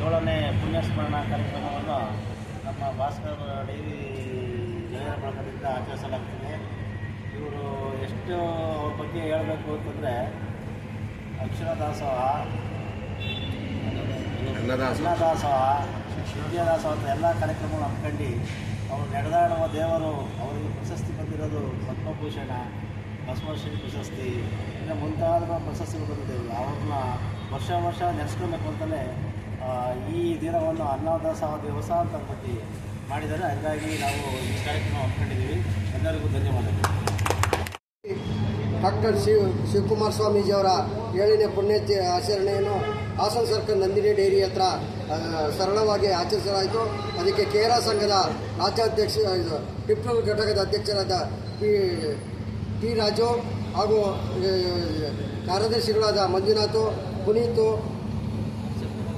ಏಳನೇ ಪುಣ್ಯಸ್ಮರಣ ಕಾರ್ಯಕ್ರಮವನ್ನು ನಮ್ಮ ಭಾಸ್ಕರ್ ಡೈರಿ ಜನರ ಬಳಗದಿಂದ ಆಚರಿಸಲಾಗ್ತಿದೆ ಇವರು ಎಷ್ಟು ಅವ್ರ ಬಗ್ಗೆ ಹೇಳಬೇಕು ಅಂತಂದರೆ ಅಕ್ಷರ ದಾಸೋಹ ಅನ್ನದಾಸೋಹ. ವಿದ್ಯಾದಾಸೋಹ ಅಂತ ಎಲ್ಲ ಕಾರ್ಯಕ್ರಮಗಳು ಹಮ್ಮಿಕೊಂಡು ಅವರು ನಡೆದಾಡುವ ದೇವರು ಅವರಿಗೆ ಪ್ರಶಸ್ತಿ ಬಂದಿರೋದು ಪದ್ಮಭೂಷಣ ಬಸವಶ್ರೀ ಪ್ರಶಸ್ತಿ ಇನ್ನು ಮುಂತಾದ ಪ್ರಶಸ್ತಿಗಳು ಬಂದಿದ್ದೇವೆ ಅವ್ರನ್ನ ವರ್ಷ ವರ್ಷ ನೆನೆಸ್ಕೊಳ್ಬೇಕು ಅಂತಲೇ ಈ ದಿನವನ್ನು ಅನ್ನದಾಸೋಹ ದಿವಸ ಅಂತ ಅಂದ್ಬಿಟ್ಟು ಮಾಡಿದ್ದಾರೆ. ಹಾಗಾಗಿ ನಾವು ಈ ಕಾರ್ಯಕ್ರಮ ಹಮ್ಮಿಕೊಂಡಿದ್ದೀವಿ. ಎಲ್ಲರಿಗೂ ಧನ್ಯವಾದಗಳು. ಡಾಕ್ಟರ್ ಶಿವ್, ಶಿವಕುಮಾರ ಸ್ವಾಮೀಜಿಯವರ ಏಳನೇ ಪುಣ್ಯತಿ ಆಚರಣೆಯನ್ನು ಹಾಸನ ಸರ್ಕಲ್ ನಂದಿನಿ ಡೈರಿ ಹತ್ರ ಸರಳವಾಗಿ ಆಚರಿಸಲಾಯಿತು. ಅದಕ್ಕೆ ಕೇರಾ ಸಂಘದ ರಾಜ್ಯಾಧ್ಯಕ್ಷ ಟಿಪ್ಪು ಘಟಕದ ಅಧ್ಯಕ್ಷರಾದ ಪಿ, ಟಿ ರಾಜು ಹಾಗೂ ಕಾರ್ಯದರ್ಶಿಗಳಾದ ಮಂಜುನಾಥು ಪುನೀತು,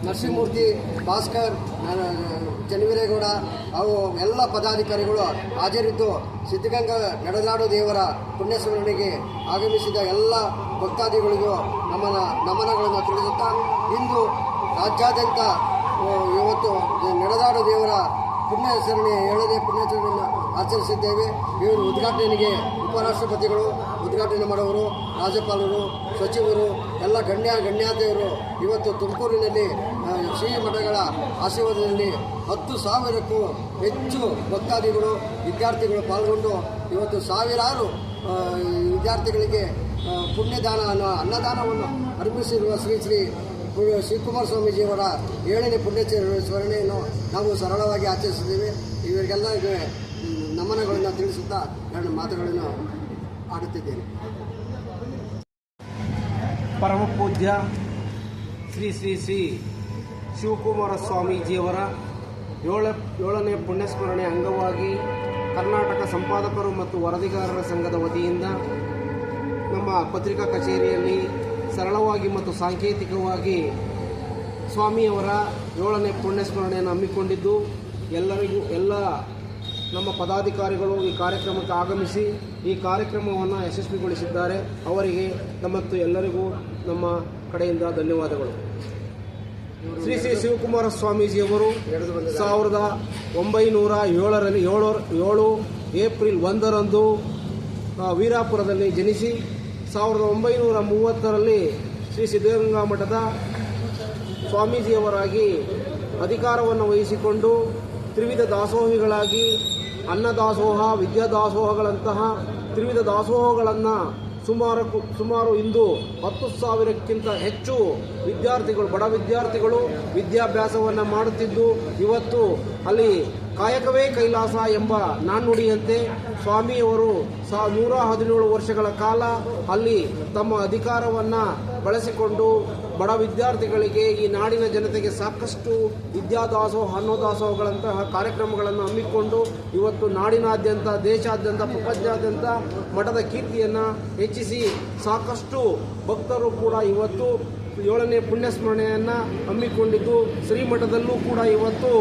ನರಸಿಂಹಮೂರ್ತಿ, ಭಾಸ್ಕರ್ ಚನ್ನವೀರೇಗೌಡ ಹಾಗೂ ಎಲ್ಲ ಪದಾಧಿಕಾರಿಗಳು ಹಾಜರಿದ್ದು ಸಿದ್ಧಗಂಗಾ ನಡೆದಾಡು ದೇವರ ಪುಣ್ಯಸ್ಮರಣೆಗೆ ಆಗಮಿಸಿದ ಎಲ್ಲ ಭಕ್ತಾದಿಗಳಿಗೂ ನಮನ, ನಮನಗಳನ್ನು ತಿಳಿಸುತ್ತಾ ಇಂದು ರಾಜ್ಯಾದ್ಯಂತ ಇವತ್ತು ನಡೆದಾಡು ದೇವರ ಪುಣ್ಯಾಚರಣೆ ಏಳನೇ ಪುಣ್ಯಾಚರಣೆಯನ್ನು ಆಚರಿಸಿದ್ದೇವೆ. ಇವರು ಉದ್ಘಾಟನೆಗೆ ಉಪರಾಷ್ಟ್ರಪತಿಗಳು ಉದ್ಘಾಟನೆ ಮಾಡುವರು, ರಾಜ್ಯಪಾಲರು, ಸಚಿವರು ಎಲ್ಲ ಗಣ್ಯ ಗಣ್ಯಾದೇವರು ಇವತ್ತು ತುಮಕೂರಿನಲ್ಲಿ ಶ್ರೀ ಮಠಗಳ ಆಶೀರ್ವಾದದಲ್ಲಿ ಹತ್ತು ಸಾವಿರಕ್ಕೂ ಹೆಚ್ಚು ಭಕ್ತಾದಿಗಳು, ವಿದ್ಯಾರ್ಥಿಗಳು ಪಾಲ್ಗೊಂಡು ಇವತ್ತು ಸಾವಿರಾರು ವಿದ್ಯಾರ್ಥಿಗಳಿಗೆ ಪುಣ್ಯದಾನ ಅನ್ನೋ ಅನ್ನದಾನವನ್ನು ಅರ್ಪಿಸಿರುವ ಶ್ರೀ ಶ್ರೀ ಶಿವಕುಮಾರ ಸ್ವಾಮೀಜಿಯವರ ಏಳನೇ ಪುಣ್ಯ ಸ್ಮರಣೆಯನ್ನು ನಾವು ಸರಳವಾಗಿ ಆಚರಿಸಿದ್ದೇವೆ. ಇವರಿಗೆಲ್ಲ ನಮನಗಳನ್ನು ತಿಳಿಸುತ್ತಾ ಎರಡು ಮಾತುಗಳನ್ನು ಆಡುತ್ತಿದ್ದೇನೆ. ಪರಮ ಪೂಜ್ಯ ಶ್ರೀ ಶ್ರೀ ಶ್ರೀ ಶಿವಕುಮಾರ ಸ್ವಾಮೀಜಿಯವರ ಏಳ ಏಳನೇ ಪುಣ್ಯಸ್ಮರಣೆ ಅಂಗವಾಗಿ ಕರ್ನಾಟಕ ಸಂಪಾದಕರು ಮತ್ತು ವರದಿಗಾರರ ಸಂಘದ ವತಿಯಿಂದ ನಮ್ಮ ಪತ್ರಿಕಾ ಕಚೇರಿಯಲ್ಲಿ ಸರಳವಾಗಿ ಮತ್ತು ಸಾಂಕೇತಿಕವಾಗಿ ಸ್ವಾಮಿಯವರ ಏಳನೇ ಪುಣ್ಯಸ್ಮರಣೆಯನ್ನು ಹಮ್ಮಿಕೊಂಡಿದ್ದು ಎಲ್ಲರಿಗೂ, ಎಲ್ಲ ನಮ್ಮ ಪದಾಧಿಕಾರಿಗಳು ಈ ಕಾರ್ಯಕ್ರಮಕ್ಕೆ ಆಗಮಿಸಿ ಈ ಕಾರ್ಯಕ್ರಮವನ್ನು ಯಶಸ್ವಿಗೊಳಿಸಿದ್ದಾರೆ. ಅವರಿಗೆ ನಮ್ಮತ್ತು ಎಲ್ಲರಿಗೂ ನಮ್ಮ ಕಡೆಯಿಂದ ಧನ್ಯವಾದಗಳು. ಶ್ರೀ ಶ್ರೀ ಶಿವಕುಮಾರ ಸ್ವಾಮೀಜಿಯವರು ಸಾವಿರದ ಒಂಬೈನೂರ ಏಳರಲ್ಲಿ ಏಳು ಏಳು ಏಪ್ರಿಲ್ ಒಂದರಂದು ವೀರಾಪುರದಲ್ಲಿ ಜನಿಸಿ ಸಾವಿರದ ಒಂಬೈನೂರ ಮೂವತ್ತರಲ್ಲಿ ಶ್ರೀ ಸಿದ್ಧಗಂಗಾ ಮಠದ ಸ್ವಾಮೀಜಿಯವರಾಗಿ ಅಧಿಕಾರವನ್ನು ವಹಿಸಿಕೊಂಡು ತ್ರಿವಿಧ ದಾಸೋಹಿಗಳಾಗಿ ಅನ್ನದಾಸೋಹ, ವಿದ್ಯಾದಾಸೋಹಗಳಂತಹ ತ್ರಿವಿಧ ದಾಸೋಹಗಳನ್ನು ಸುಮಾರು ಸುಮಾರು ಇಂದು ಹತ್ತು ಸಾವಿರಕ್ಕಿಂತ ಹೆಚ್ಚು ವಿದ್ಯಾರ್ಥಿಗಳು, ಬಡ ವಿದ್ಯಾರ್ಥಿಗಳು ವಿದ್ಯಾಭ್ಯಾಸವನ್ನು ಮಾಡುತ್ತಿದ್ದು, ಇವತ್ತು ಅಲ್ಲಿ ಕಾಯಕವೇ ಕೈಲಾಸ ಎಂಬ ನಾಣ್ಣುಡಿಯಂತೆ ಸ್ವಾಮಿಯವರು ಸಾ ನೂರ ಹದಿನೇಳು ವರ್ಷಗಳ ಕಾಲ ಅಲ್ಲಿ ತಮ್ಮ ಅಧಿಕಾರವನ್ನು ಬಳಸಿಕೊಂಡು ಬಡ ವಿದ್ಯಾರ್ಥಿಗಳಿಗೆ ಈ ನಾಡಿನ ಜನತೆಗೆ ಸಾಕಷ್ಟು ವಿದ್ಯಾದಾಸೋಹ ಅನ್ನೋದಾಸೋಹಗಳಂತಹ ಕಾರ್ಯಕ್ರಮಗಳನ್ನು ಹಮ್ಮಿಕೊಂಡು ಇವತ್ತು ನಾಡಿನಾದ್ಯಂತ, ದೇಶಾದ್ಯಂತ ಪ್ರಪಂಚಾದ್ಯಂತ ಮಠದ ಕೀರ್ತಿಯನ್ನು ಹೆಚ್ಚಿಸಿ ಸಾಕಷ್ಟು ಭಕ್ತರು ಕೂಡ ಇವತ್ತು ಏಳನೇ ಪುಣ್ಯಸ್ಮರಣೆಯನ್ನು ಹಮ್ಮಿಕೊಂಡಿದ್ದು ಶ್ರೀಮಠದಲ್ಲೂ ಕೂಡ ಇವತ್ತು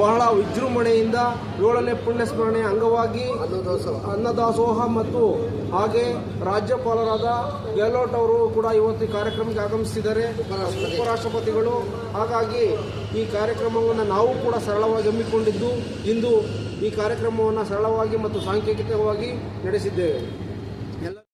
ಬಹಳ ವಿಜೃಂಭಣೆಯಿಂದ ಏಳನೇ ಪುಣ್ಯಸ್ಮರಣೆ ಅಂಗವಾಗಿ ಅನ್ನದಾಸೋಹ. ಮತ್ತು ಹಾಗೆ ರಾಜ್ಯಪಾಲರಾದ ಗೆಹ್ಲೋಟ್ ಅವರು ಕೂಡ ಇವತ್ತು ಕಾರ್ಯಕ್ರಮಕ್ಕೆ ಆಗಮಿಸಿದ್ದಾರೆ ಉಪರಾಷ್ಟ್ರಪತಿ. ಉಪರಾಷ್ಟ್ರಪತಿಗಳು ಹಾಗಾಗಿ ಈ ಕಾರ್ಯಕ್ರಮವನ್ನು ನಾವು ಕೂಡ ಸರಳವಾಗಿ ಹಮ್ಮಿಕೊಂಡಿದ್ದು ಇಂದು ಈ ಕಾರ್ಯಕ್ರಮವನ್ನು ಸರಳವಾಗಿ ಮತ್ತು ಸಾಂಕೇತಿಕವಾಗಿ ನಡೆಸಿದ್ದೇವೆ